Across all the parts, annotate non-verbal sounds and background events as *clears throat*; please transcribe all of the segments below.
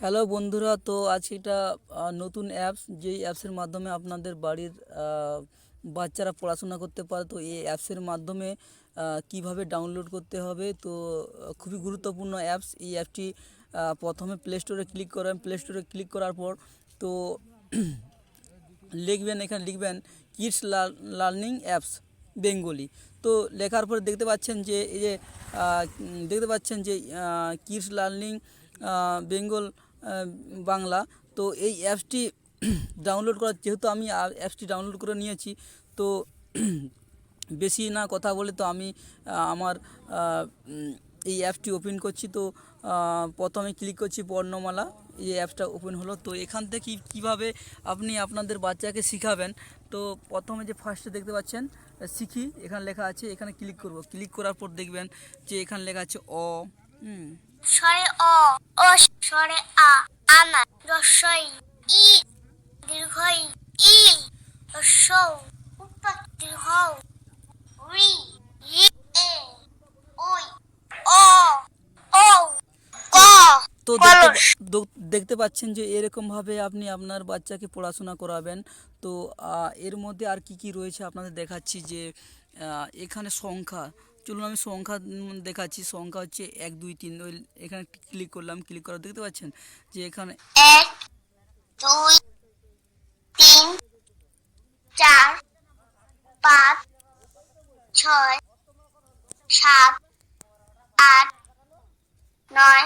Hello বন্ধুরা তো আজকে একটা আহ, নতুন অ্যাপস যেই অ্যাপসের মাধ্যমে আপনাদের বাড়ির বাচ্চারা পড়াশোনা করতে পারে তো এই অ্যাপসের মাধ্যমে কীভাবে ডাউনলোড করতে হবে তো খুবই গুরুত্বপূর্ণ অ্যাপস এই অ্যাপটি প্রথমে প্লে স্টোরে ক্লিক করেন প্লে স্টোরে ক্লিক করার পর তো লিখবেন এখানে লিখবেন কিডস লার্নিং অ্যাপস বেঙ্গলি তো লেখার পরে দেখতে পাচ্ছেন যে এই যে দেখতে পাচ্ছেন যে কিডস লার্নিং বেঙ্গল বাংলা। তো এই অ্যাপসটি ডাউনলোড করার, যেহেতু আমি অ্যাপসটি ডাউনলোড করে নিয়েছি, তো বেশি না কথা বলে তো আমি আমার এই অ্যাপটি ওপেন করছি। তো প্রথমে ক্লিক করছি বর্ণমালা। এই অ্যাপসটা ওপেন হলো। তো এখান থেকে কীভাবে আপনি আপনাদের বাচ্চাকে শিখাবেন? তো প্রথমে যে ফার্স্টে দেখতে পাচ্ছেন, শিখি। এখানে লেখা আছে, এখানে ক্লিক করব। ক্লিক করার পর দেখবেন যে এখানে লেখা আছে অ স্বরে আ আনা রস্বই ই দীর্ঘই ই রস্বৌ উৎপাত দীর্ঘ রি এ ওই অ ও ক তো দেখতে পাচ্ছেন যে এরকমভাবে আপনি আপনার বাচ্চাকে পড়াশোনা করাবেন। তো এর মধ্যে আর কি কি রয়েছে আপনাদের দেখাচ্ছি যে এখানে সংখ্যা চলুন আমি সংখ্যা দেখাচ্ছি, সংখ্যা হচ্ছে এক, দুই, তিন, ওই এখানে ক্লিক করলাম ক্লিক করা দেখতে পাচ্ছেন? যে এখানে এক, দুই, তিন, চার, পাঁচ, ছয়, সাত, আট, নয়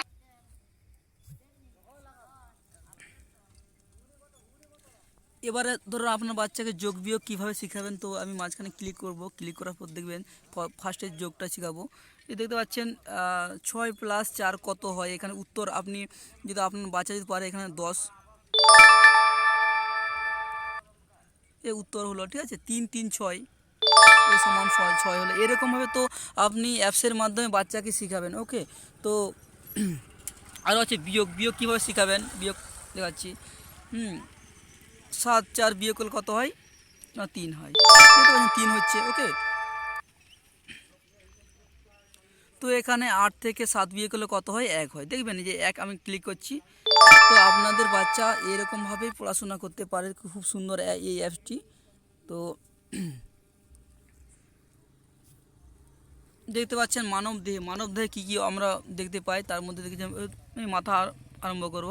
এবারে ধরুন আপনার বাচ্চাকে যোগ বিয়োগ কীভাবে শেখাবেন, তো আমি মাঝখানে ক্লিক করব ক্লিক করার পর দেখবেন ফার্স্টে যোগটা শেখাবো। এই দেখতে পাচ্ছেন ছয় প্লাস চার কত হয়? এখানে উত্তর আপনি যদি আপনার বাচ্চা যদি পারে, এখানে দশ। এ উত্তর হলো, ঠিক আছে? তিন তিন, ছয়। সমান ছয় ছয় হলো। এরকমভাবে তো আপনি অ্যাপসের মাধ্যমে বাচ্চাকে শেখাবেন ওকে তো *clears throat* আরও আছে বিয়োগ বিয়োগ কীভাবে শেখাবেন? বিয়োগ দেখাচ্ছি। হুম সাত, চার বিয়োগ করলে কত হয়? না, তিন হয়। তিন হচ্ছে, ওকে? তো এখানে আট থেকে সাত বিয়ে করলে কত হয়? এক হয়। দেখবেন যে এক আমি ক্লিক করছি, তো আপনাদের বাচ্চা এরকমভাবেই পড়াশোনা করতে পারে, খুব সুন্দর এই অ্যাপসটি তো দেখতে পাচ্ছেন মানব দেহে। মানব দেহে কী কী আমরা দেখতে পাই? তার মধ্যে দেখেছি আমি মাথা আরম্ভ করব।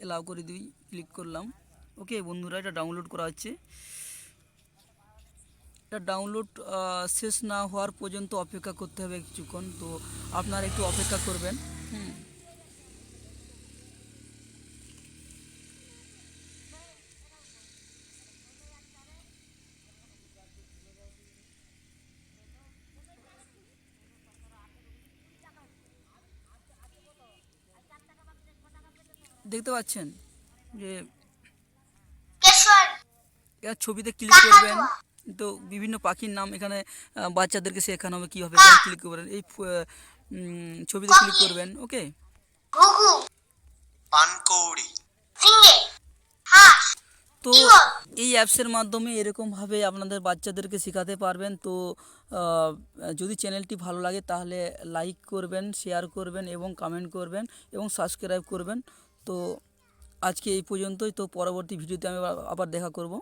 এলাও করে দিই ক্লিক করলাম। ওকে বন্ধুরা, এটা ডাউনলোড করা হচ্ছে। এটা ডাউনলোড শেষ না হওয়ার পর্যন্ত অপেক্ষা করতে হবে কিছুক্ষণ। তো আপনারা একটু অপেক্ষা করবেন। হুম। দেখতে পাচ্ছেন যে ছবিতে ক্লিক করবেন। তো বিভিন্ন পাখির নাম এখানে বাচ্চাদেরকে শেখানো হবে কীভাবে ক্লিক করবেন। এই ফ- ছবিতে ক্লিক করবেন ওকে তো এই অ্যাপসের মাধ্যমে এরকমভাবে আপনাদের বাচ্চাদেরকে শেখাতে পারবেন। তো যদি চ্যানেলটি ভালো লাগে তাহলে লাইক করবেন শেয়ার করবেন এবং কমেন্ট করবেন এবং সাবস্ক্রাইব করবেন। তো আজকে এই পর্যন্তই। তো পরবর্তী ভিডিওতে আমি আবার- দেখা করব।